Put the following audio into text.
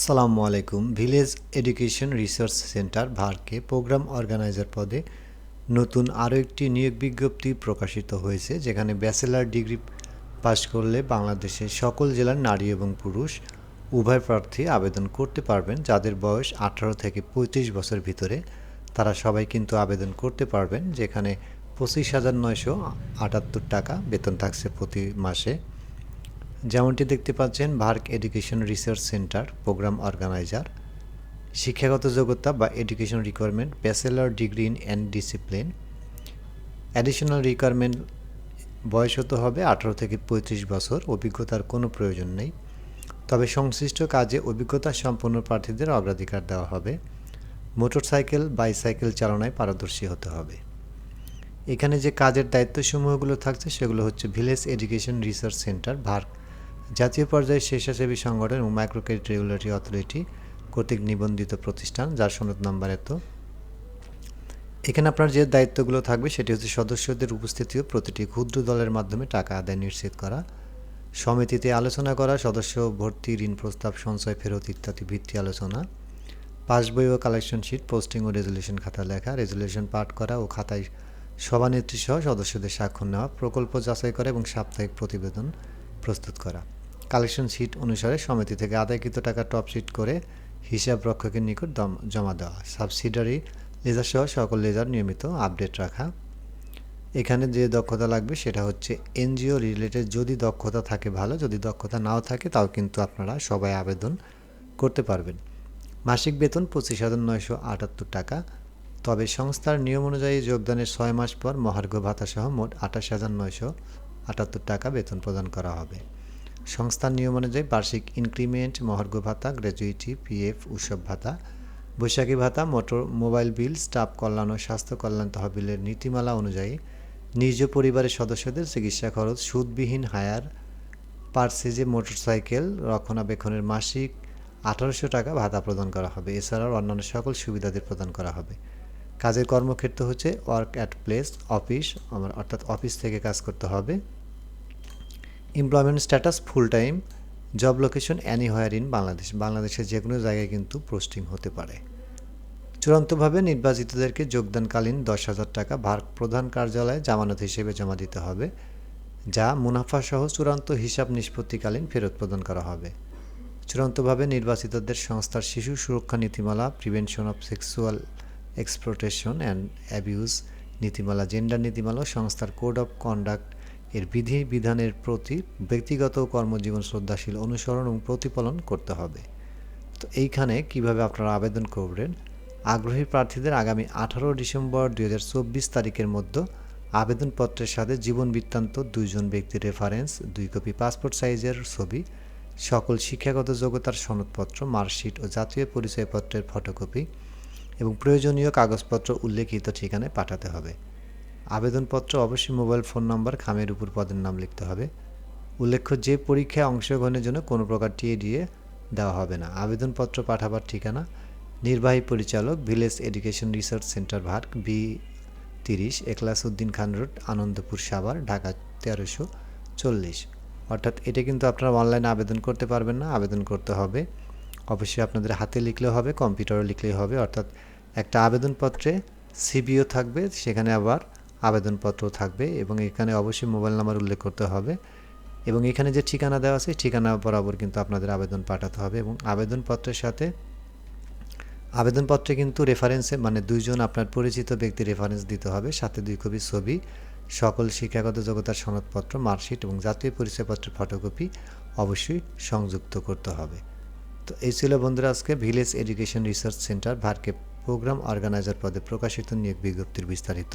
আসসালামু আলাইকুম। Village education research centre, ভারকে প্রোগ্রাম অর্গানাইজার পদে নতুন আরও একটি নিয়োগ বিজ্ঞপ্তি প্রকাশিত হয়েছে, যেখানে ব্যাচেলার ডিগ্রি পাশ করলে বাংলাদেশের সকল জেলার নারী এবং পুরুষ উভয় প্রার্থী আবেদন করতে পারবেন, যাদের বয়স আঠারো থেকে পঁয়ত্রিশ বছর ভিতরে। তারা সবাই কিন্তু আবেদন করতে পারবেন, যেখানে পঁচিশ হাজার নয়শো আটাত্তর টাকা বেতন থাকছে প্রতি মাসে। যেমনটি দেখতে পাচ্ছেন, VERC education research centre, programme organiser, শিক্ষাগত যোগ্যতা বা education requirement, bachelor degree in and discipline. Additional requirement বয়স হতে হবে আঠারো থেকে পঁয়ত্রিশ বছর, অভিজ্ঞতার কোনো প্রয়োজন নেই। তবে সংশ্লিষ্ট কাজে অভিজ্ঞতা সম্পন্ন প্রার্থীদের অগ্রাধিকার দেওয়া হবে। মোটরসাইকেল, বাইসাইকেল চালনায় পারদর্শী হতে হবে। এখানে যে কাজের দায়িত্বসমূহগুলো থাকছে সেগুলো হচ্ছে village education research centre, VERC জাতীয় পর্যায়ে স্বেচ্ছাসেবী সংগঠন এবং মাইক্রো ক্রেডিট রেগুলেটরি অথরিটি কর্তৃক নিবন্ধিত প্রতিষ্ঠান, যার সনদ নাম্বার এত। এখানে আপনার যে দায়িত্বগুলো থাকবে, সেটি হচ্ছে সদস্যদের উপস্থিতিও প্রতিটি ক্ষুদ্র দলের মাধ্যমে টাকা আদায় নিশ্চিত করা, সমিতিতে আলোচনা করা, সদস্য ভর্তি ঋণ প্রস্তাব, সঞ্চয় ফেরত ইত্যাদি ভিত্তি আলোচনা পাসবই ও কালেকশন শিট, পোস্টিং ও রেজুলেশন খাতা লেখা, রেজুলেশন পাঠ করা ও খাতায় সভানেত্রী সহ সদস্যদের স্বাক্ষর নেওয়া, প্রকল্প যাচাই করা এবং সাপ্তাহিক প্রতিবেদন প্রস্তুত করা। কালেকশন শিট অনুসারে সমিতি থেকে আদায়কৃত টাকা টপ শিট করে হিসাব রক্ষকের নিকট জমা দেওয়া। সাবসিডারি লেজার সহ সকল লেজার নিয়মিত আপডেট রাখা। এখানে যে দক্ষতা লাগবে সেটা হচ্ছে এনজিও রিলেটেড যদি দক্ষতা থাকে ভালো, যদি দক্ষতা নাও থাকে তাও কিন্তু আপনারা সবাই আবেদন করতে পারবেন। মাসিক বেতন পঁচিশ হাজার নয়শো আটাত্তর টাকা। তবে সংস্থার নিয়ম অনুযায়ী যোগদানের ছয় মাস পর মহার্ঘ ভাতা সহ মোট আঠাশ হাজার নয়শো আটাত্তর টাকা বেতন প্রদান করা হবে। সংস্থার নিয়ম অনুযায়ী বার্ষিক ইনক্রিমেন্ট, মহার্ঘ ভাতা গ্র্যাজুইটি পিএফ, উৎসব ভাতা, বৈশাখী ভাতা, মোটর, মোবাইল বিল, স্টাফ কল্যাণ ও স্বাস্থ্য কল্যাণ তহবিলের নীতিমালা অনুযায়ী নিজ পরিবারের সদস্যদের চিকিৎসা খরচ, সুদবিহীন হায়ার, পার্সেজে মোটরসাইকেল, রক্ষণাবেক্ষণের মাসিক আঠারোশো টাকা ভাতা প্রদান করা হবে। এছাড়াও অন্যান্য সকল সুবিধাদের প্রদান করা হবে। কাজের কর্মক্ষেত্র হচ্ছে ওয়ার্ক অ্যাট প্লেস অফিস আমার অর্থাৎ অফিস থেকে কাজ করতে হবে। Employment status full time job location anywhere in Bangladesh বাংলাদেশের যে কোনো জায়গায় কিন্তু পোস্টিং হতে পারে। চূড়ান্তভাবে নির্বাচিতদেরকে যোগদানকালীন দশ হাজার টাকা ভার প্রধান কার্যালয়ে জামানত হিসেবে জমা দিতে হবে, যা মুনাফা সহ চূড়ান্ত হিসাব নিষ্পত্তিকালীন ফেরত প্রদান করা হবে। চূড়ান্তভাবে নির্বাচিতদের সংস্থার শিশু সুরক্ষা নীতিমালা prevention of sexual exploitation and abuse নীতিমালা জেন্ডার নীতিমালা সংস্থার কোড অফ কন্ডাক্ট এর বিধি বিধানের প্রতি ব্যক্তিগত কর্মজীবন শ্রদ্ধাশীল, অনুসরণ এবং প্রতিপালন করতে হবে। তো এইখানে কীভাবে আপনারা আবেদন করবেন? আগ্রহী প্রার্থীদের আগামী আঠারো ডিসেম্বর দুই হাজার চব্বিশ তারিখের মধ্যে আবেদনপত্রের সাথে জীবন বৃত্তান্ত, দুইজন ব্যক্তির রেফারেন্স দুই কপি পাসপোর্ট সাইজের ছবি, সকল শিক্ষাগত যোগ্যতার সনদপত্র মার্কশিট ও জাতীয় পরিচয়পত্রের ফটোকপি এবং প্রয়োজনীয় কাগজপত্র উল্লেখিত ঠিকানায় পাঠাতে হবে। আবেদনপত্র অবশ্যই মোবাইল ফোন নম্বর, খামের উপর পদের নাম লিখতে হবে। উল্লেখ্য, যে পরীক্ষায় অংশগ্রহণের জন্য কোনো প্রকার টিএ দিয়ে দেওয়া হবে না। আবেদনপত্র পাঠাবার ঠিকানা, নির্বাহী পরিচালক, village education research centre VERC B তিরিশ উদ্দিন খান রোড, আনন্দপুর সাভার, ঢাকা তেরোশো চল্লিশ। অর্থাৎ এটা কিন্তু আপনারা অনলাইনে আবেদন করতে পারবেন না, আবেদন করতে হবে। অবশ্যই আপনাদের হাতে লিখলেও হবে কম্পিউটারে লিখলেই হবে। অর্থাৎ একটা আবেদনপত্রে সিবিও থাকবে, সেখানে আবার আবেদনপত্র থাকবে এবং এখানে অবশ্যই মোবাইল নাম্বার উল্লেখ করতে হবে এবং এখানে যে ঠিকানা দেওয়া আছে, ঠিকানা বরাবর কিন্তু আপনাদের আবেদন পাঠাতে হবে এবং আবেদনপত্রের সাথে আবেদনপত্রে কিন্তু রেফারেন্সে মানে দুইজন আপনার পরিচিত ব্যক্তি রেফারেন্স দিতে হবে, সাথে দুই কপি ছবি, সকল শিক্ষাগত যোগ্যতার সনদপত্র, মার্কশিট এবং জাতীয় পরিচয়পত্রের ফটোকপি অবশ্যই সংযুক্ত করতে হবে। তো এই ছিল বন্ধুরা আজকে ভিলেজ এডুকেশন রিসার্চ সেন্টার ভারকে প্রোগ্রাম অর্গানাইজার পদে প্রকাশিত নিয়োগ বিজ্ঞপ্তির বিস্তারিত।